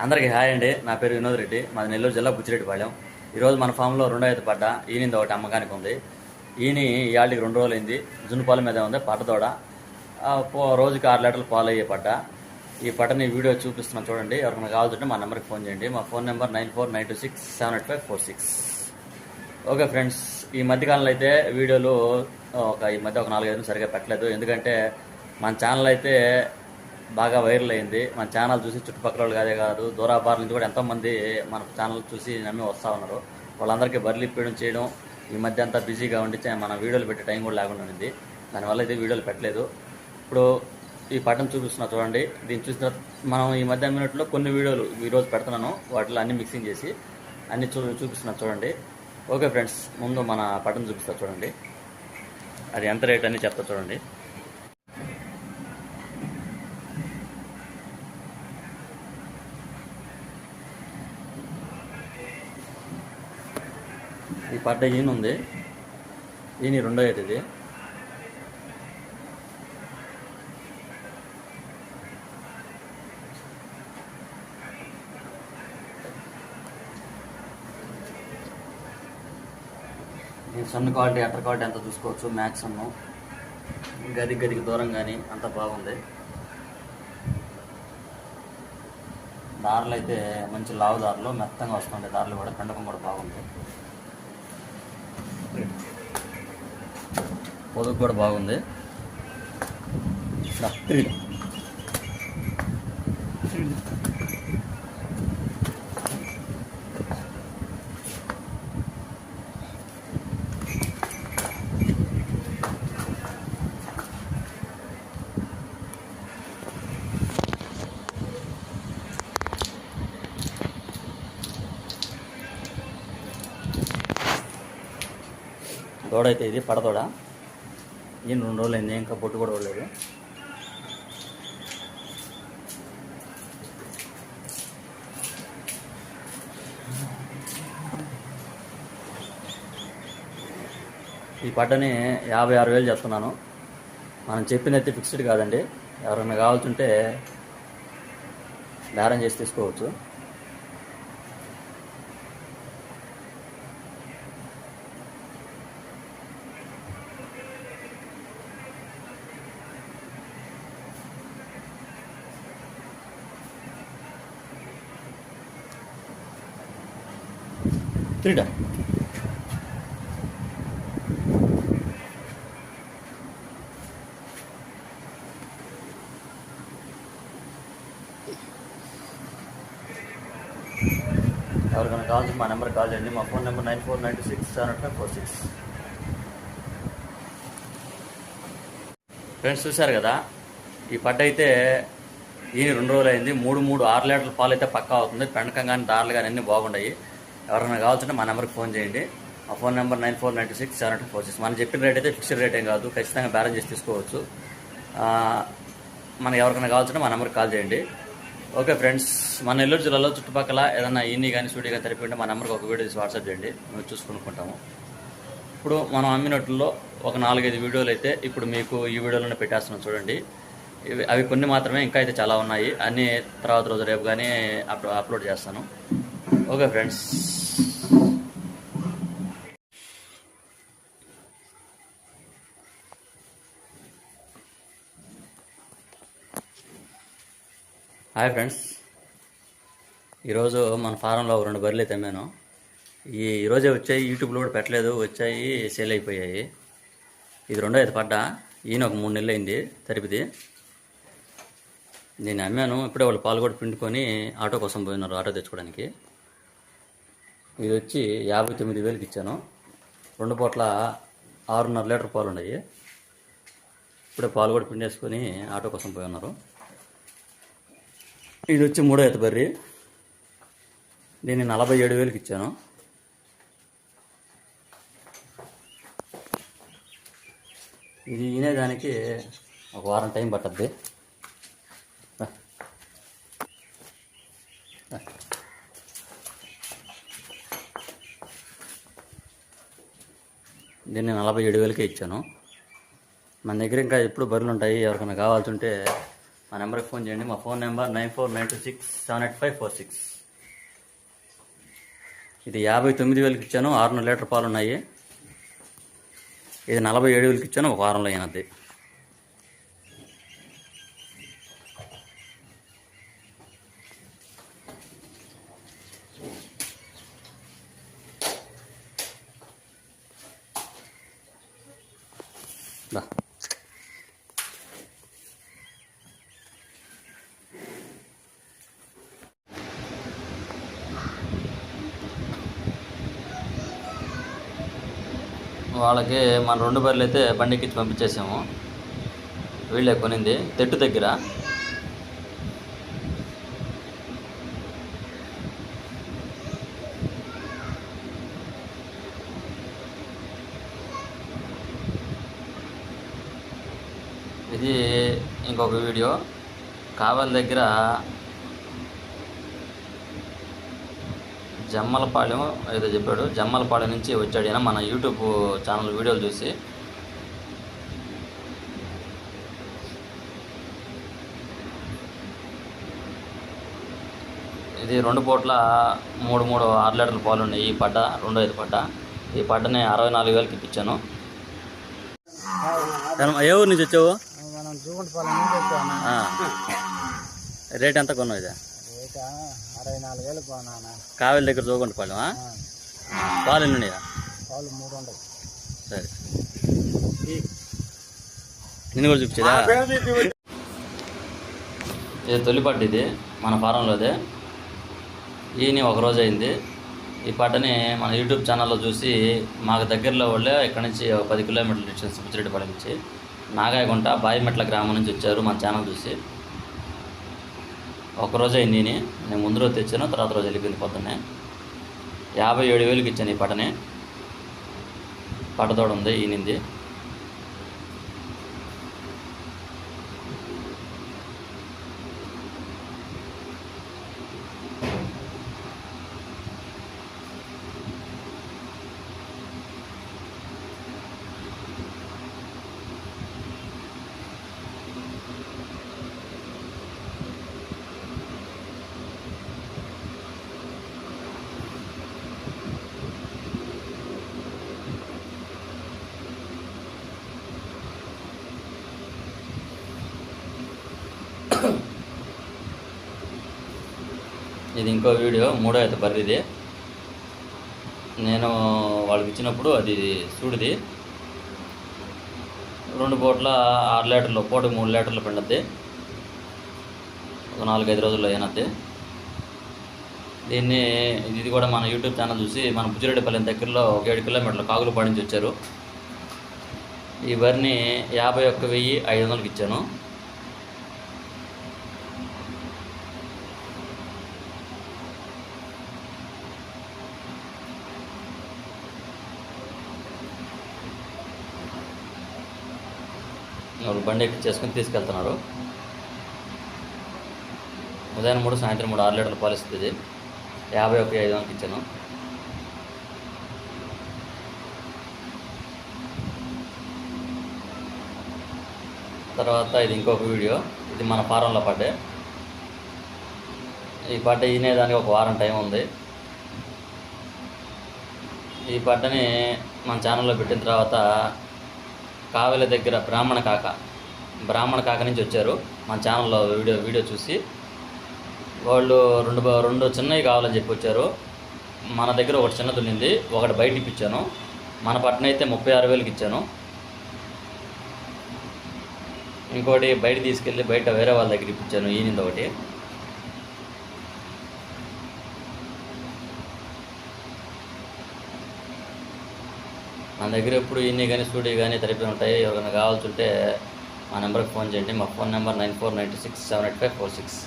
అందరికీ హాయ్ అండి. నా పేరు వినోద్ రెడ్డి. మాది నెల్లూరు జిల్లా బుచ్చిరెడ్డిపాళెం ఈరోజు మన ఫామ్లో రెండో అయితే పడ్డ ఈనింది ఒకటి అమ్మకానికి ఉంది. ఈని ఇవాళకి రెండు రోజులు అయింది జున్నుపాల మీద ఉంది పట్టదోడ పో- రోజుకి ఆరు లీటర్లు పాలు అయ్యే పడ్డ ఈ పట్టని వీడియో చూపిస్తున్నాం చూడండి. ఎవరికైనా కావాలంటే మా నెంబర్కి ఫోన్ చేయండి. మా phone number nine four nine two six seven eight five four six. Okay friends ఈ మధ్యకాలంలో అయితే వీడియోలు ఒక ఈ మధ్య ఒక నాలుగైదు సరిగా పెట్టలేదు. ఎందుకంటే మన ఛానల్ అయితే బాగా వైరల్ అయింది. మన ఛానల్ చూసి చుట్టుపక్కల వాళ్ళు కాదే కాదు దూరాబార్ నుంచి కూడా ఎంతోమంది మన ఛానల్ చూసి నమ్మి వస్తూ ఉన్నారు. వాళ్ళందరికీ బర్లీ పీయడం చేయడం ఈ మధ్య అంతా బిజీగా ఉండి మన వీడియోలు పెట్టే టైం కూడా లేకుండా ఉంది దానివల్ల ఇది వీడియోలు పెట్టలేదు. ఇప్పుడు ఈ పటం చూపిస్తున్నా చూడండి. దీన్ని చూసిన మనం ఈ మధ్య మినిట్లో కొన్ని వీడియోలు ఈరోజు పెడుతున్నాను. వాటిలో అన్ని మిక్సింగ్ చేసి అన్ని చూ చూపిస్తున్నా చూడండి. ఓకే ఫ్రెండ్స్ ముందు మన పటం చూపిస్తా చూడండి. అది ఎంత రేట్ అని చెప్తా చూడండి. పడ్డ ఈయన ఉంది. ఈయన రెండో ఏటి ఇది సన్ క్వాలిటీ అటర్ క్వాలిటీ అంతా చూసుకోవచ్చు. మ్యాక్స్ అన్ను గది గదికి దూరం కానీ అంత బాగుంది. దారులు అయితే మంచి లావు దారులు మెత్తంగా వస్తుండే దారులు కూడా. పెండకం కూడా బాగుంది. పొదుపు కూడా బాగుంది. దూడ అయితే ఇది పడదోడ ఈయన రెండు రోజులు అయింది ఇంకా బొట్టు కూడా పడలేదు ఈ పడ్డని యాభై ఆరు వేలు చెప్తున్నాను మనం చెప్పినైతే ఫిక్స్డ్ కాదండి. ఎవరైనా కావాల్సింటే బేరం చేసి తీసుకోవచ్చు. తిరిగా. ఎవరికైనా కావాల్సి మా నెంబర్ కాల్ చేయండి. మా phone number nine four nine two six seven five four six. Friends చూశారు కదా ఈ పడ్డ అయితే ఈయన రెండు రోజులు అయింది మూడు మూడు ఆరు లీటర్ల పాలు అయితే పక్కా అవుతుంది. పెండకం కానీ దారులు కానీ అన్నీ బాగున్నాయి ఎవరైనా కావాల్సింటే మా నెంబర్కి ఫోన్ చేయండి. ఆ phone number nine four nine six seven two four six. మనం చెప్పిన రేట్ అయితే ఫిక్స్డ్ రేట్ ఏం కాదు. ఖచ్చితంగా బ్యాలెన్స్ చేసి తీసుకోవచ్చు. మనకు ఎవరికైనా కావాల్సింటే మా నెంబర్కి కాల్ చేయండి. ఓకే ఫ్రెండ్స్ మన నెల్లూరు జిల్లాలో చుట్టుపక్కల ఏదైనా ఈని కానీ స్టూడియో కానీ తెలిపి మా నెంబర్కి ఒక వీడియో తీసి వాట్సాప్ చేయండి. మేము చూసుకునుకుంటాము ఇప్పుడు మనం అమ్మినట్లో ఒక నాలుగైదు వీడియోలు అయితే ఇప్పుడు మీకు ఈ వీడియోలోనే పెట్టేస్తున్నాం చూడండి. ఇవి అవి కొన్ని మాత్రమే ఇంకా అయితే చాలా ఉన్నాయి. అన్ని తర్వాత రోజు రేపు కానీ అప్ అప్లోడ్ చేస్తాను. Okay friends. Hi friends. ఈరోజు మన ఫారంలో రెండు బర్రెలు అయితే అమ్మాను ఈ ఈరోజే వచ్చాయి యూట్యూబ్లో కూడా పెట్టలేదు వచ్చాయి సేల్ అయిపోయాయి. ఇది రెండో అయితే పడ్డా ఈయన ఒక మూడు నెలలు అయింది తరిపిది. నేను అమ్మాను ఇప్పుడే వాళ్ళు పాలు కూడా పిండుకొని ఆటో కోసం పోయినారు ఆటో తెచ్చుకోవడానికి. ఇది వచ్చి యాభై తొమ్మిది వేలకి ఇచ్చాను. రెండు పూట్ల ఆరున్నర లీటర్ పాలు ఉన్నాయి. ఇప్పుడే పాలు కూడా పిండేసుకొని ఆటో కోసం పోయి ఉన్నారు. ఇది వచ్చి మూడో ఎతబర్రి దీన్ని నలభై ఏడు వేలకి ఇచ్చాను. ఇది వినేదానికి ఒక వారం టైం పట్టద్ది. దీన్ని నలభై ఏడు వేలకే ఇచ్చాను. మన దగ్గర ఇంకా ఎప్పుడు బర్రెలు ఉంటాయి ఎవరికైనా కావాల్సి ఉంటే మా నెంబర్కి ఫోన్ చేయండి. మా phone number nine four nine two six seven eight five four six. ఇది యాభై తొమ్మిది వేలకి ఇచ్చాను. ఆరున్నర లీటర్ పాలు ఉన్నాయి. ఇది నలభై ఏడు వేలకి ఇచ్చాను. ఒక వారంలో అయినది. Да. వాళ్ళకి మన రెండు బర్రెలు అయితే బండికిచ్చి పంపించేసాము. వీళ్ళే కొనింది. తెట్టు దగ్గర. ఇది ఇంకొక వీడియో. కావలి దగ్గర జమ్మలపాలెం ఏదో చెప్పాడు. జమ్మలపాలెం నుంచి వచ్చాడు ఈయన మన యూట్యూబ్ ఛానల్ వీడియోలు చూసి. ఇది రెండు పూట్ల మూడు మూడు ఆరు లీటర్ల పాలు ఉన్నాయి. ఈ పడ్డ రెండో ఐదు పడ్డ. ఈ పడ్డని అరవై నాలుగు వేలకి ఇప్పించాను. ఏ ఊరు నుంచి వచ్చావు. రేట్ ఎంత కొన్నావు ఇది? రేట అరవై నాలుగు వేలు కావేలి దగ్గర చూకుంటుపాలెం పాలు ఎన్ని ఉన్నాయా? పాలు మూడు ఉండవు. సరే. నిన్ను కూడా చూపించేదా? ఇది తొలిపట్టు ఇది మన ఫారంలోదే ఈయన ఒక రోజు అయింది. ఈ పట్టని మన యూట్యూబ్ ఛానల్లో చూసి మాకు దగ్గరలో వాళ్ళే ఇక్కడ నుంచి ఒక పది కిలోమీటర్ల డిస్టెన్స్ పుచ్చిరెడ్డిపాలెం నుంచి నాగాయగుంట బాయిమెట్ల గ్రామం నుంచి వచ్చారు మన ఛానల్ చూసి. ఒక రోజు అయింది నేను ముందు రోజు తెచ్చాను తర్వాత రోజు వెళ్ళిపోయింది పొద్దున్నే. యాభై ఏడు వేలకి ఇచ్చాను ఈ పట్టని పట్టతోడు ఉంది ఈనింది ఇది ఇంకో వీడియో మూడో అయితే బర్రిది. నేను వాళ్ళకి ఇచ్చినప్పుడు అది సూడిది. రెండు పూట్ల ఆరు లీటర్లు పూట మూడు లీటర్లు పిండద్ది. ఒక నాలుగైదు రోజుల్లో అయినది దీన్ని ఇది కూడా మన యూట్యూబ్ ఛానల్ చూసి మన బుజ్జిరెడ్డిపల్లి దగ్గరలో ఒక ఏడు కిలోమీటర్లు కాగులు పాడించి వచ్చారు. ఈ బర్ని యాభై ఒక్క వెయ్యి ఐదు వందలకి ఇచ్చాను వాళ్ళు బండి ఎక్కి చేసుకుని తీసుకెళ్తున్నారు. ఉదయం మూడు సాయంత్రం మూడు ఆరు లీటర్ల పాలు ఇస్తుంది యాభై ఒక ఐదు వందలకి ఇచ్చాను. తర్వాత ఇది ఇంకొక వీడియో. ఇది మన ఫారంలో పడ్డే ఈ పడ్డ ఈనేదానికి ఒక వారం టైం ఉంది. ఈ పడ్డని మన ఛానల్లో పెట్టిన తర్వాత కావెల దగ్గర బ్రాహ్మణ కాక బ్రాహ్మణ కాక నుంచి వచ్చారు. మన ఛానల్లో వీడియో వీడియో చూసి వాళ్ళు రెండు రెండు చిన్నవి కావాలని చెప్పి వచ్చారు. మన దగ్గర ఒకటి చిన్నది ఉండింది ఒకటి బయట ఇప్పించాను. మన పట్టణ అయితే ముప్పై ఆరు వేలకి ఇచ్చాను. ఇంకోటి బయట తీసుకెళ్ళి బయట వేరే వాళ్ళ దగ్గర ఇప్పించాను ఈనింది ఒకటి. మన దగ్గర ఎప్పుడు ఇన్ని కానీ స్టూడియో కానీ తరిపి ఉంటాయి. ఎవరైనా కావాల్సి ఉంటే మా నెంబర్కి ఫోన్ చేయండి. మా phone number nine four nine six seven eight five four six.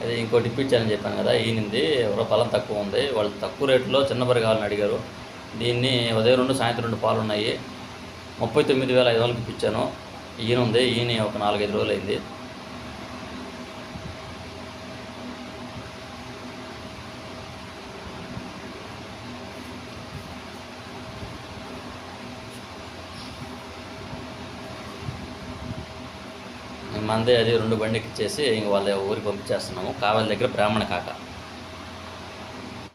అది ఇంకోటి చెప్పాను కదా ఈయనది ఎవరో ఫలం తక్కువ ఉంది. వాళ్ళు తక్కువ రేట్లో చిన్న బరి కావాలని అడిగారు. దీన్ని ఉదయం రెండు సాయంత్రం రెండు పాలు ఉన్నాయి. ముప్పై తొమ్మిది వేల ఐదు వందలకి ఇప్పించాను. ఈయన ఉంది. ఈయన ఒక నాలుగైదు రోజులు అయింది మందే అది రెండు బండికి ఇచ్చేసి ఇంక వాళ్ళ ఊరికి పంపించేస్తున్నాము. కావాలి దగ్గర బ్రాహ్మణ కాక.